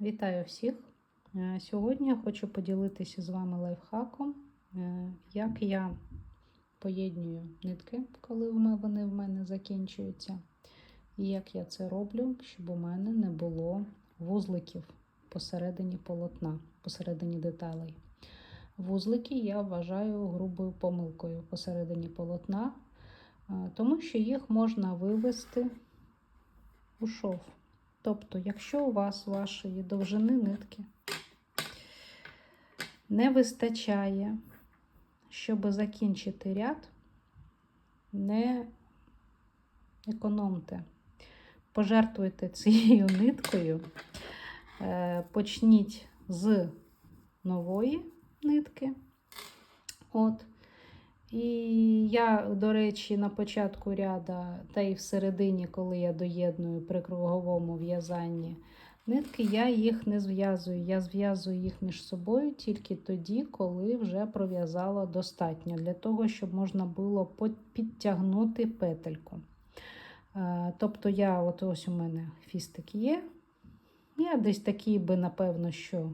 Вітаю всіх! Е, Сьогодні я хочу поділитися з вами лайфхаком, е, як я поєднюю нитки, коли вони в мене закінчуються, і як я це роблю, щоб у мене не було вузликів посередині полотна, посередині деталей. Вузлики я вважаю грубою помилкою посередині полотна, е, тому що їх можна вивести у шов. Тобто, якщо у вас вашої довжини нитки не вистачає, щоб закінчити ряд, не економте. Пожертвуйте цією ниткою, е, почніть з нової нитки. От. І я, до речі, на початку ряда, та й всередині, коли я доєдную при круговому в'язанні нитки, я їх не зв'язую. Я зв'язую їх між собою тільки тоді, коли вже пров'язала достатньо, для того, щоб можна було підтягнути петельку. Е, Тобто, я, от ось у мене фістик є. Я десь такий би, напевно, що.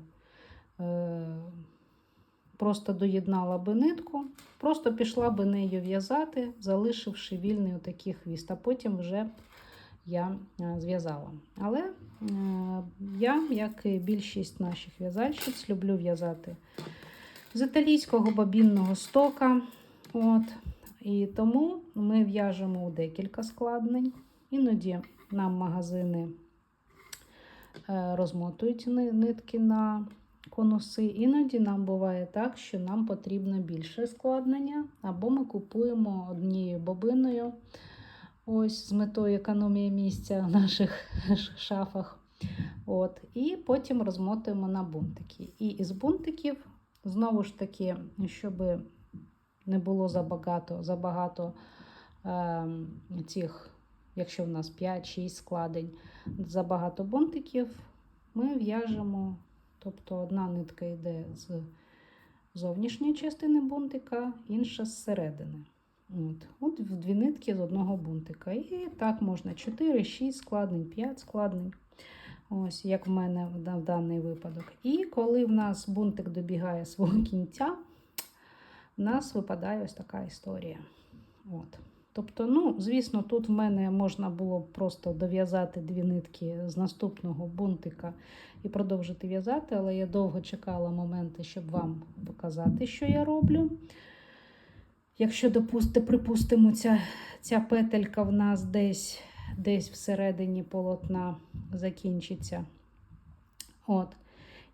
Просто доєднала би нитку, просто пішла би нею в'язати, залишивши вільний отакий хвіст, а потім вже я е, зв'язала. Але е, я, як і більшість наших в'язальщиць, люблю в'язати з італійського бобінного стока. От. І тому ми в'яжемо у декілька складнень. Іноді нам магазини е, розмотують нитки на конуси. Іноді нам буває так, що нам потрібно більше складнення, або ми купуємо однією бобиною, ось з метою економії місця в наших шафах. От, І потім розмотуємо на бунтики. І із бунтиків, знову ж таки, щоб не було забагато, забагато е, цих, якщо в нас 5-6 складень, забагато бунтиків, ми в'яжемо. Тобто одна нитка йде з зовнішньої частини бунтика, інша з середини. От От в дві нитки з одного бунтика. І так можна 4, 6 складень, 5 складень. Ось, як в мене в даний випадок. І коли в нас бунтик добігає свого кінця, в нас випадає ось така історія. От. Тобто, ну, звісно, тут в мене можна було просто дов'язати дві нитки з наступного бунтика і продовжити в'язати, але я довго чекала моменти, щоб вам показати, що я роблю. Якщо, допусти, припустимо, ця, ця петелька в нас десь десь всередині полотна закінчиться. От.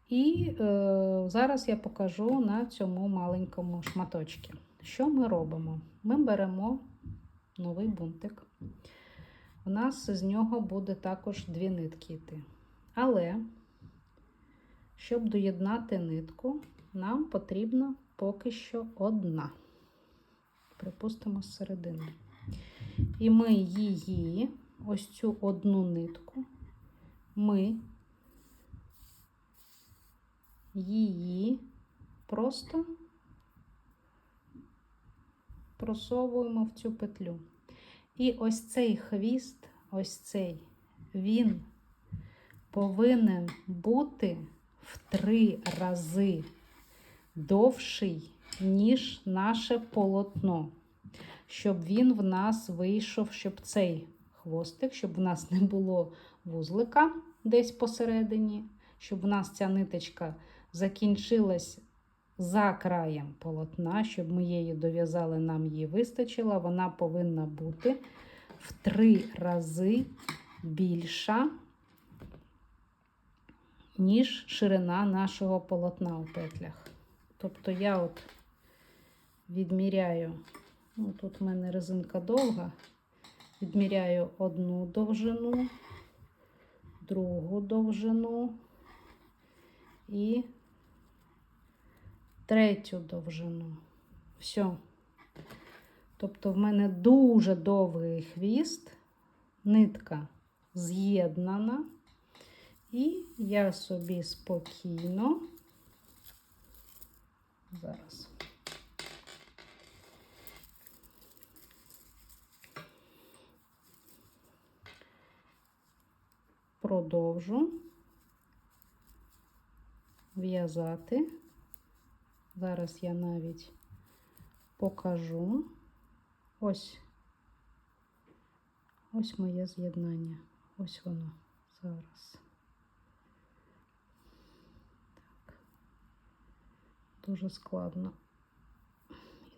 І е, зараз я покажу на цьому маленькому шматочку. Що ми робимо? Ми беремо новий бунтик. У нас з нього буде також дві нитки йти. Але, щоб доєднати нитку, нам потрібна поки що одна. Припустимо, з середини. І ми її, ось цю одну нитку, ми її просто просовуємо в цю петлю. І ось цей хвіст, ось цей, він повинен бути в три рази довший, ніж наше полотно. Щоб він в нас вийшов, щоб цей хвостик, щоб в нас не було вузлика десь посередині, щоб в нас ця ниточка закінчилась за краєм полотна, щоб ми її дов'язали, нам її вистачило, вона повинна бути в три рази більша, ніж ширина нашого полотна у петлях. Тобто я от відміряю, ну, тут в мене резинка довга, відміряю одну довжину, другу довжину і третю довжину. Все. Тобто, в мене дуже довгий хвіст, нитка з'єднана, і я собі спокійно, зараз. Продовжу в'язати. Зараз я навіть покажу. Ось ось моє з'єднання. Ось воно зараз. Так. Дуже складно.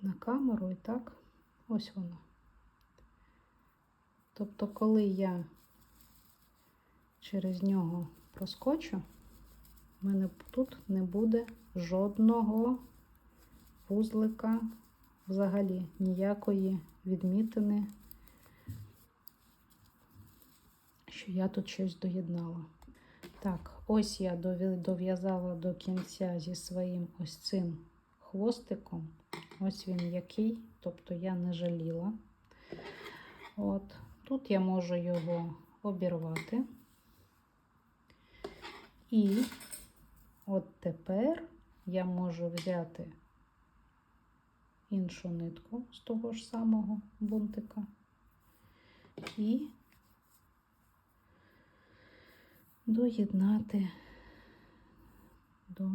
І на камеру, і так. Ось воно. Тобто, коли я через нього проскочу, в мене тут не буде жодного вузлика, взагалі ніякої відмітини, що я тут щось доєднала. Так, ось я дов'язала до кінця зі своїм ось цим хвостиком. Ось він який, тобто я не жаліла. От, тут я можу його обірвати. І от тепер я можу взяти іншу нитку з того ж самого бунтика і доєднати до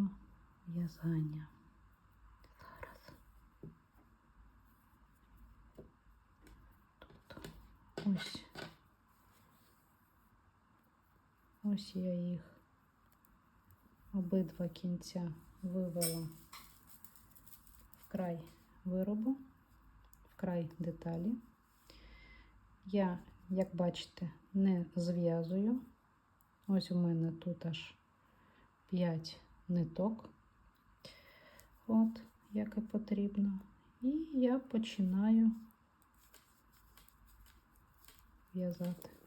в'язання. Зараз. Тобто ось. Ось я їх обидва кінця вивела в край виробу, в край деталі. Я, як бачите, не зв'язую. Ось у мене тут аж 5 ниток, от, як і потрібно. І я починаю в'язати.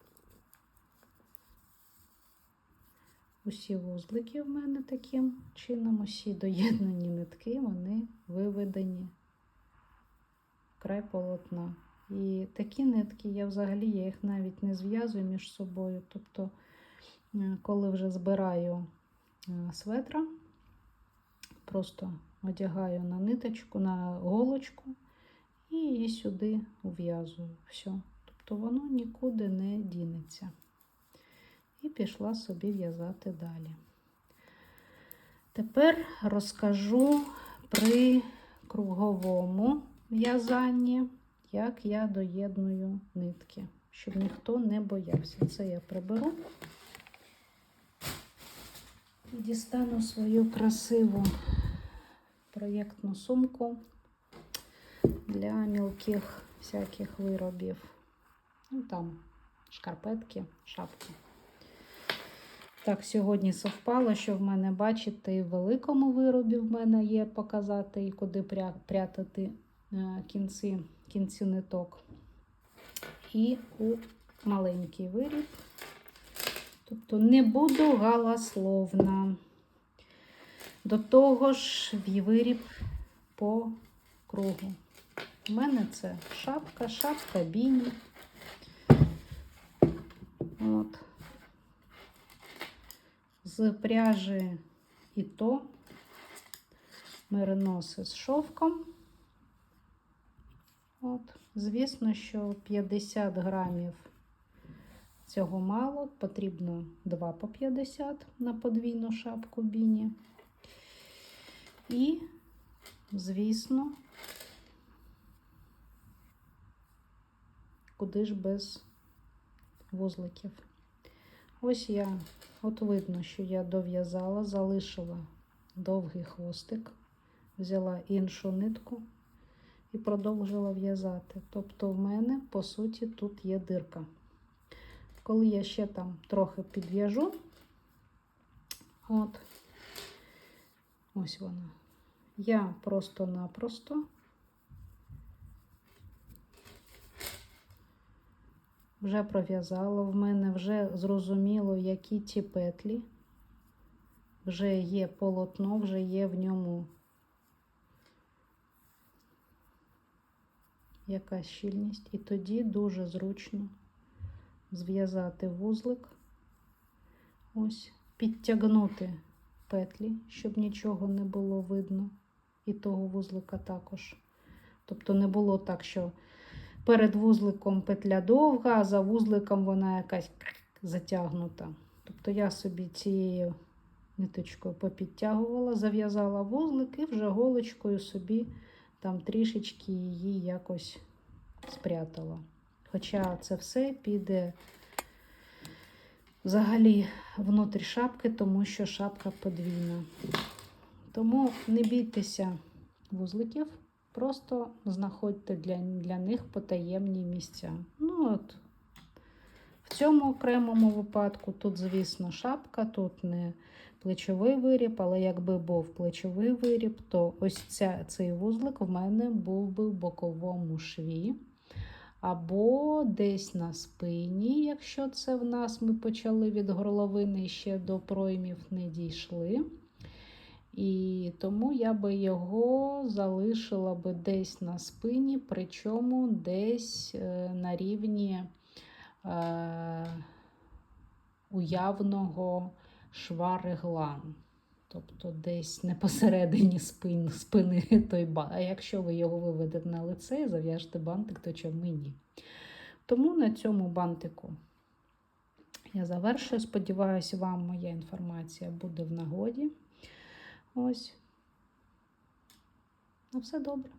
Усі вузлики в мене таким чином, усі доєднані нитки, вони виведені край полотна. І такі нитки я взагалі я їх навіть не зв'язую між собою. Тобто, е, коли вже збираю е, светра, просто одягаю на ниточку, на голочку і її сюди ув'язую. Все. Тобто воно нікуди не дінеться пішла собі в'язати далі. Тепер розкажу при круговому в'язанні, як я доєдную нитки, щоб ніхто не боявся. Це я приберу і дістану свою красиву проєктну сумку для мілких всяких виробів. Ну, там шкарпетки, шапки. Так, сьогодні совпало, що в мене, бачите, в великому виробі в мене є показати, і куди пря- прятати е, кінці, кінці ниток. І у маленький виріб. Тобто не буду галасловна. До того ж, в виріб по кругу. У мене це шапка, шапка біні. От з пряжі і то мериноси з шовком. От. Звісно, що 50 грамів цього мало, потрібно 2 по 50 на подвійну шапку біні. І, звісно, куди ж без вузликів. Ось я, от видно, що я дов'язала, залишила довгий хвостик, взяла іншу нитку і продовжила в'язати. Тобто, в мене, по суті, тут є дирка. Коли я ще там трохи підв'яжу, от, ось вона, я просто-напросто вже пров'язала, в мене вже зрозуміло, які ті петлі, вже є полотно, вже є в ньому якась щільність. І тоді дуже зручно зв'язати вузлик, ось, підтягнути петлі, щоб нічого не було видно, і того вузлика також. Тобто не було так, що перед вузликом петля довга, а за вузликом вона якась затягнута. Тобто я собі цією ниточкою попідтягувала, зав'язала вузлик і вже голочкою собі там трішечки її якось спрятала. Хоча це все піде взагалі внутрі шапки, тому що шапка подвійна. Тому не бійтеся вузликів, просто знаходьте для, для них потаємні місця. Ну от, в цьому окремому випадку тут, звісно, шапка, тут не плечовий виріб, але якби був плечовий виріб, то ось ця, цей вузлик в мене був би в боковому шві. Або десь на спині, якщо це в нас ми почали від горловини ще до проймів не дійшли. І тому я би його залишила би десь на спині, причому десь е, на рівні е, уявного шва реглан. Тобто десь не посередині спин, спини той бант. А якщо ви його виведете на лице і зав'яжете бантик, то чому ні? Тому на цьому бантику я завершую. Сподіваюся, вам моя інформація буде в нагоді. Ось. На все добре.